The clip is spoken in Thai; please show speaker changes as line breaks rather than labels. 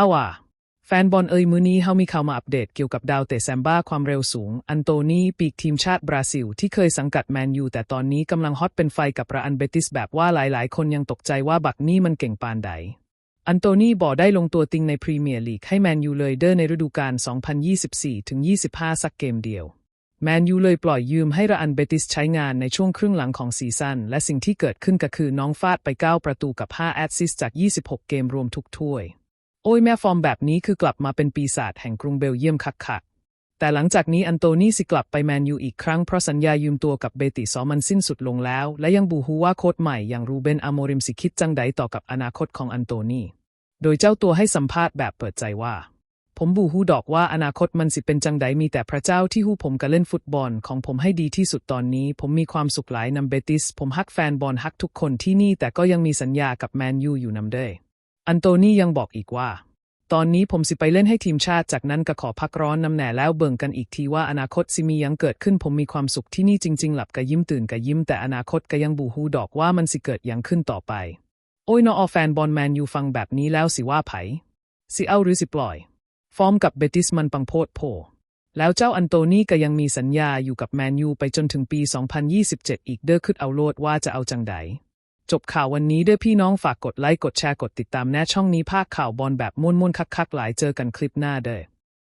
อาว่ะแฟนบอลเอ่ยมือนี้เฮามีข่าวมาอัปเดตเกี่ยวกับดาวเตะแซมบ้าความเร็วสูง อันโตนีปีกทีมชาติบราซิล ที่เคยสังกัดแมนยูแต่ตอนนี้กำลังฮอตเป็นไฟกับราอันเบติสแบบว่าหลายๆ คนยังตกใจว่าบักนี่มันเก่งปานใด อันโตนีบอได้ลงตัวติงในพรีเมียร์ลีกให้แมนยูเลยเดอร์ในฤดูกาล 2024-25 สักเกมเดียว แมนยูเลยปล่อยยืมให้ราอันเบติสใช้งานในช่วงครึ่งหลังของซีซั่นและสิ่งที่เกิดขึ้นก็คือน้องฟาดไป 9 ประตูกับ 5 แอสซิสต์จาก 26 เกมรวมทุกถ้วย อ้ยแม่ฟอร์มแบบนี้คือกลับมาเป็นปีศาจแห่งกรุงเบลเยียมคักคักแต่หลังจากนี้อันโตนีสิกลับไปแมนยูอีกครั้งเพราะสัญญายืมตัวกับเบติสอมันสิ้นสุดลงแล้ว และยังบูฮูว่าโค้ชใหม่อย่างรูเบนอโมริมสิคิดจังใดต่อกับอนาคตของอันโตนีโดยเจ้าตัวให้สัมภาษณ์แบบเปิดใจว่า ผมบูฮูดอกว่าอนาคตมันสิเป็นจังใดมีแต่พระเจ้าที่ฮู้ผมกับเล่นฟุตบอลของผมให้ดีที่สุดตอนนี้ ผมมีความสุขหลายนำเบติส ผมฮักแฟนบอลฮักทุกคนที่นี่แต่ก็ยังมีสัญญากับแมนยูอยู่นำเด้ อันโตนียังบอกอีกว่า ตอนนี้ผมสิไปเล่นให้ทีมชาติ จากนั้นก็ขอพักร้อนนำแหน่แล้วเบิ่งกันอีกทีว่าอนาคตสิมียังเกิดขึ้นผมมีความสุขที่นี่จริง ๆ หลับกะยิ้มตื่นกะยิ้มแต่อนาคตก็ยังบูฮูดอกว่ามันสิเกิดยังขึ้นต่อไป โอ้ยนออแฟนบอลแมนยูฟังแบบนี้แล้วสิว่าไผสิเอาหรือสิปล่อย ฟอร์มกับเบติสมันปังโพดโพแล้วเจ้าอันโตนี่ก็ยังมีสัญญาอยู่กับแมนยูไปจนถึงปี 2027 อีกเด้อขึ้นเอาโลดว่าจะเอาจังใด จบข่าววันนี้เด้อพี่น้องฝากกดไลค์กดแชร์กดติดตามแน่ช่องนี้ภาคข่าวบอลแบบม่วนๆคักๆหลายเจอกันคลิปหน้าเด้อ